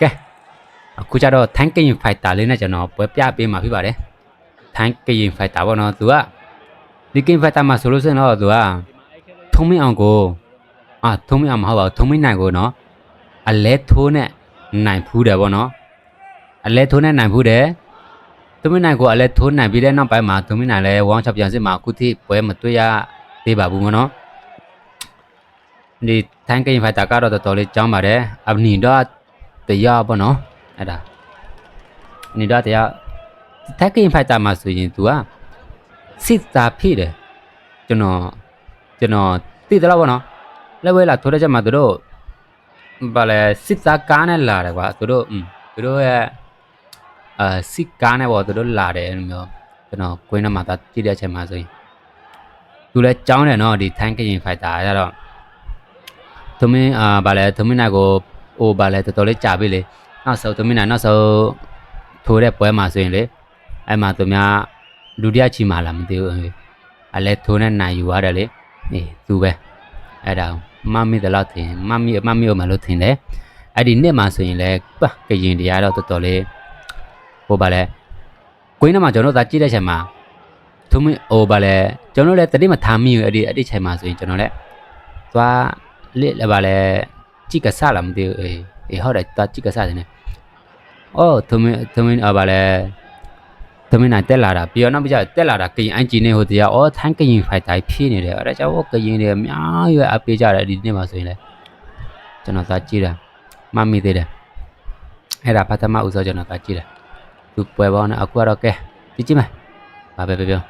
ကဲအခုကျတော့ tank ကရင် fighter လေးနဲ့ကျွန်တော်ပွဲပြပေးမှာဖြစ်ပါတယ် tank ကရင် fighter ပေါ့နော်သူကဒီ game fighter မှာဆိုလို့ရှိရင်တော့သူကထုံးမင်းအောင်ကိုအာထုံးမင်းအောင်မဟုတ်ပါဘူးထုံးမင်းနိုင်ကိုနော်အလဲထိုးနဲ့နိုင်ဖူးတယ်ပေါ့နော်အလဲထိုးနဲ့နိုင်ဖူးတယ်ထုံးမင်းနိုင်ကိုအလဲထိုးနိုင်ပြီးတဲ့နောက်ပိုင်းမှာထုံးမင်းနိုင်လည်းဝေါချပ်ပြန်စစ်မှာအခုထိပွဲမတွေ့ရသေးပါဘူးမနော်ဒီ tank ကရင် fighter ကတော့တော်တော်လေးကြောင်းပါတယ်အနီတော့ တရားပေါ့နော်အဲ့ဒါအနီတော့တရား tank ကရင် fighter မှာဆိုရင် तू က စစ်သားဖြစ်တယ်ကျွန်တော်ကျွန်တော်သိတယ်လို့ပေါ့နော်လက်ဝဲလာထိုးတဲ့ချက်မှာသူတို့ဘာလဲစစ်သားကားနဲ့လာတယ်ကွာသူတို့อืมသူတို့ရဲ့အာစစ်ကားနဲ့ပေါ့သူတို့လာတယ်အဲ့လိုမျိုးကျွန်တော်ကွင်းထဲမှာသာကြည့်တဲ့အချိန်မှာဆိုရင်သူလည်းကြောင်းတယ်နော်ဒီ tank ကရင် fighter ရတော့သမင်းအာဘာလဲသမင်းနာကို ဟိုဘာလဲတော်တော်လေးကြာပြီလေနောက်ဆုံးသမင်းနာနောက်ဆုံးထိုးတဲ့ပွဲမှာဆိုရင်လေအဲ့မှာသူများဒုတိယချီမာလာမသိဘူးအလဲထိုးနဲ့နိုင်ယူရတယ်လေအေးသူပဲအဲ့ဒါမမီတလောက်ထင်မမီမမီကိုမလို့ထင်တယ်အဲ့ဒီနှစ်မှာဆိုရင်လည်းပကရင်တရားတော့တော်တော်လေးဟိုပါလဲကွင်းထဲမှာကျွန်တော်သာကြည့်တဲ့ချိန်မှာသူမဟိုပါလဲကျွန်တော်လည်းတတိမထားမိဘူးအဲ့ဒီအဲ့ဒီချိန်မှာဆိုရင်ကျွန်တော်လည်းသွားလက်လ ည်းပါလဲကြည့်ကစားလာမသိဘူးအေးအေးဟုတ်တယ်သွားကြည့်ကစားတယ်နဲ့အော်သူမသူမအပါလဲသမင်းနိုင်တက်လာတာပြီးတော့နောက်ပြကြတက်လာတာကရင်အန်ဂျီနဲ့ဟိုတရားအော်ထိုင်းကရင်ဖိုက်တိုင်းဖြည့်နေတယ်အဲ့ဒါကြောင့်ဟိုကရင်တွေအများကြီးပဲအပေးကြတယ်ဒီနေ့မှာဆိုရင်လေကျွန်တော်သာကြည့်တာမမီသေးတယ်အဲ့ဒါပထမဦးဆုံးကျွန်တော်သာကြည့်တယ်သူပွဲပေါင်းနဲ့အခုကတော့ကဲကြည့်ကြည့်မယ်ဘာပဲပြောပြော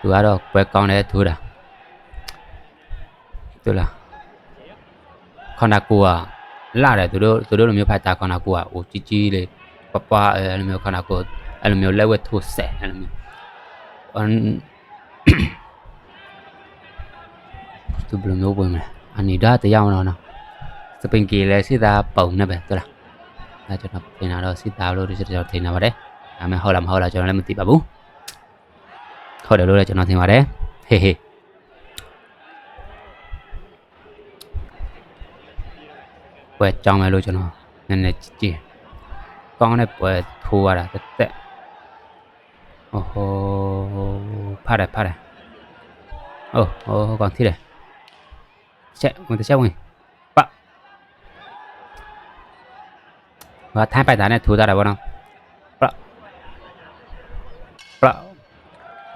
သူကတော့ပွဲကောင်းတယ်ထိုးတာတူလား ခန္ဓာကိုယ်ကလာတယ်သူတို့သူတို့လိုမျိုးဖိုက်တာခန္ဓာကိုယ်ကဟိုကြီးကြီးလေးပပအဲ့လိုမျိုးခန္ဓာကိုယ်အဲ့လိုမျိုးလက်ဝဲထိုးဆက်အဲ့လိုမျိုးအန်သူဘယ်လိုမျိုးဝင်မလဲအနီဒါတရားမလို့နော်စပင်ကီလဲစစ်သားပုံနဲ့ပဲဟုတ်လားအဲကျွန်တော်ပြင်လာတော့စစ်သားလို့ကျွန်တော်ထင်တာပါတယ်ဒါပေမဲ့ဟုတ်လားမဟုတ်လားကျွန်တော်လည်းမသိပါဘူးဟုတ်တယ်လို့လည်းကျွန်တော်ထင်ပါတယ်ဟေးဟေး ပွဲကြောင်းမယ်လို့ကျွန်တော်နည်းနည်းကြည့်ကောင်းတဲ့ပွဲထိုးရတာတက်တက်ဟိုဟိုဖားတယ်ဖားတယ်အိုးဟိုဟိုကောင်ထိတယ်ချက်ဝင်တစ်ချက်ဝင်ပငါထိုင်းပိုက်တာနဲ့ထိုးတာဗောနော်ပပ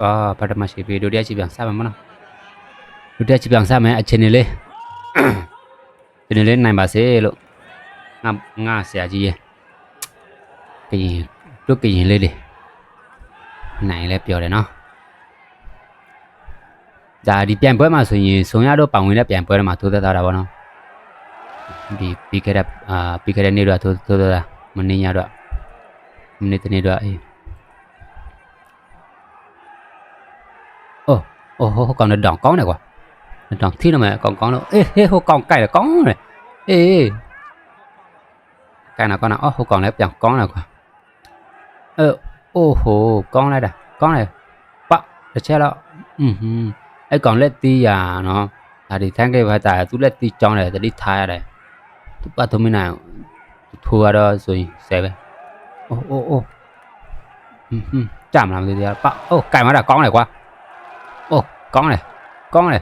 အာပထမရှိပြီဒုတိယချီပြန်စမယ်မနော်ဒုတိယချီပြန်စမယ်အချိန်လေး ဒီနေ့လေးနိုင်ပါစေလို့ငါငါဆရာကြီးရဲ့ကရင်တို့ကရင်လေးလေးနိုင်လဲပြောတယ်နော်ဒါဒီပြန်ပွဲမှာဆိုရင်ဇုံရတော့ပောင်ဝင်တဲ့ပြန်ပွဲတွေမှာထိုးသက်သွားတာဗောနော်ဒီပြီးခဲ့တဲ့အာပြီးခဲ့တဲ့နေ့တော့ထိုးထိုးသက်တာမနေ့ညတော့မနေ့တနေ့တော့အေးအိုးအိုးဟိုဟိုကောင်တော့တောင်ကောင်းတယ်ကွာ chẳng thích đâu mà còn con đâu ê ê hô còn cày là con này ê ê. Cái nào con nào? Ô hồ còn lại chẳng con nào quá, ờ ô hô con này đã con này. Bạ để xe đó ừ, ừ. ấy còn lên ti à nó. À đi thang cái vài tài tôi lên ti cho này tôi đi thay này tôi bắt tôi mới nào? Thua đó rồi xe về. Ô ô ô. Ừ, ừ. Chạm làm gì thì bạ ô cày mà đã con này quá. Ô con này con này.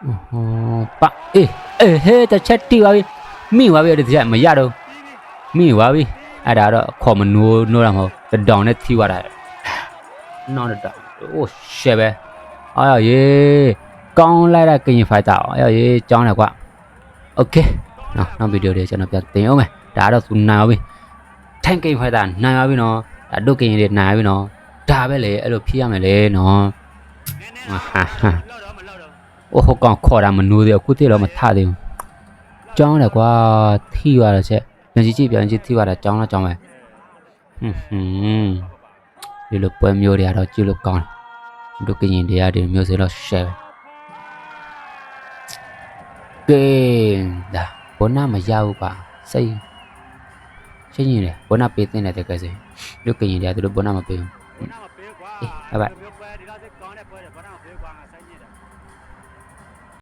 ဟွန်း အေးအိုးအိုးဟိုးဒဒေါင်သူတို့ဒဒေါင်တွေကသောတာဆူကောင်းလာတာอืมอืมနေအေးဒဒေါင်နဲ့တစ်ချက်တစ်ချက်ထိတော့อืมဘယ်လောက်ထိမှန်မလဲဟိုကောင်လည်းဒဒေါင်သောတာကွာရှယ်ပဲအိုးဟိုးဟိုကောင်လည်းဒဒေါင်သောရတာဆယ်ပဲအိုးဟိုးပါအေးအေးဟဲ့တစ်ချက်တိပါပြီမိသွားပြီဒီချက်မရတော့ မိသွားပြီအဲ့ဒါတော့ခေါ်မနိုးနိုးတာမဟုတ်တဒေါင်နဲ့ထိသွားတာနောက်တော့အိုးရှယ်ပဲအာရေကောင်းလိုက်တဲ့ကရင်ဖိုက်တာအာရေကြောင်းတယ်ကွာโอเคနော်နောက်ဗီဒီယိုတွေကျွန်တော်ပြန်တင်အောင်မယ်ဒါကတော့သူနိုင်ပါပြီထိုင်ကရင်ဖိုက်တာနိုင်ပါပြီနော်ဒါဒုတ်ကရင်တွေနိုင်ပါပြီနော်ဒါပဲလေအဲ့လိုဖြည့်ရမယ်လေနော်ဟာဟာ အိုးဟိုကောင်ခေါ်တာမနိုးသေးဘူးအခုတည်းတော့မထသေးဘူး ကြောင်းတယ်ကွာထိရတယ်ချက်ပြန်ကြည့်ကြည့်ပြန်ကြည့်ထိရတာကြောင်းလားကြောင်းပဲဟွန်းဟွန်းဒီလိုပွဲမျိုးတွေကတော့ကြည့်လို့ကောင်းတယ်တို့ကရင်တရားတွေမျိုးစေတော့ရှယ်ပဲကဲဒါဘောနာမရဘူးပါစိတ်ရှင်းရင်လေဘောနာပေးတဲ့တဲ့ကဲစေတို့ကရင်တရားတို့ဘောနာမပေးဘူး หน้ามาเป๊ะกว่า အေးဟုတ်ပါ เป๊ะกว่า